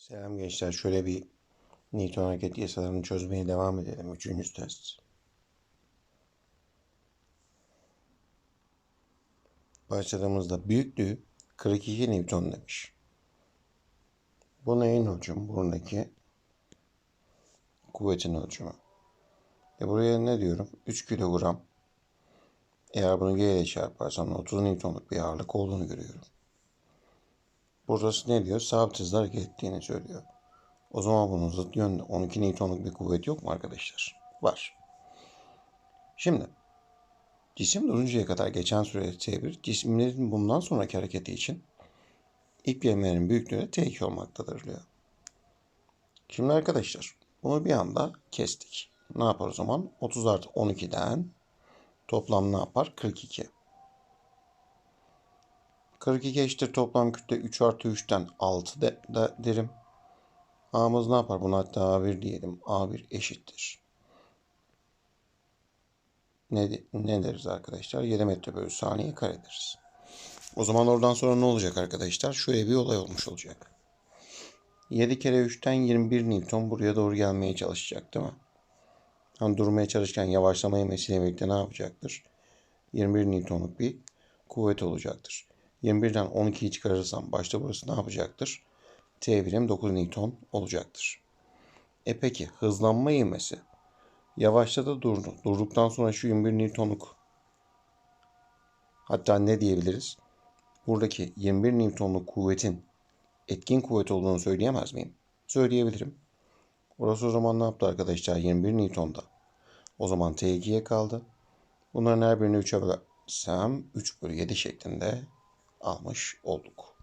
Selam gençler. Şöyle bir Newton hareket yasalarını çözmeye devam edelim. Üçüncü test. Başladığımızda büyüklüğü 42 Newton demiş. Bu neyin ölçümü? Buradaki kuvvetin ölçümü. E buraya ne diyorum? 3 kilogram. Eğer bunu G ile çarparsam 30 Newton'luk bir ağırlık olduğunu görüyorum. Burası ne diyor? Sabit hızla hareket ettiğini söylüyor. O zaman bunun zıt yönde 12 Newton'luk bir kuvvet yok mu arkadaşlar? Var. Şimdi cisim duruncaya kadar geçen sürede T1, cisimlerin bundan sonraki hareketi için ip yemlerinin büyüklüğü de T2 olmaktadır diyor. Şimdi arkadaşlar bunu bir anda kestik. Ne yapar o zaman? 30 artı 12'den toplam ne yapar? 42. 42 eşittir toplam kütle 3 artı 3'ten 6 de, de derim. A'mız ne yapar? Buna hatta A1 diyelim. A1 eşittir. Ne, ne deriz arkadaşlar? 7 metre bölü saniye kare deriz. O zaman oradan sonra ne olacak arkadaşlar? Şöyle bir olay olmuş olacak. 7 kere 3'ten 21 Newton buraya doğru gelmeye çalışacak değil mi? Hani durmaya çalışırken yavaşlama yemesiyle birlikte ne yapacaktır? 21 Newton'luk bir kuvvet olacaktır. 21'den 12'yi çıkarırsam başta burası ne yapacaktır? T birim 9 Newton olacaktır. E peki hızlanma ivmesi yavaşladı durdu. Durduktan sonra şu 21 Newton'luk hatta ne diyebiliriz? Buradaki 21 Newton'luk kuvvetin etkin kuvvet olduğunu söyleyemez miyim? Söyleyebilirim. Orası o zaman ne yaptı arkadaşlar? 21 Newton'da. O zaman T2'ye kaldı. Bunların her birini 3'e bölersem 3 bölü 7 şeklinde almış olduk.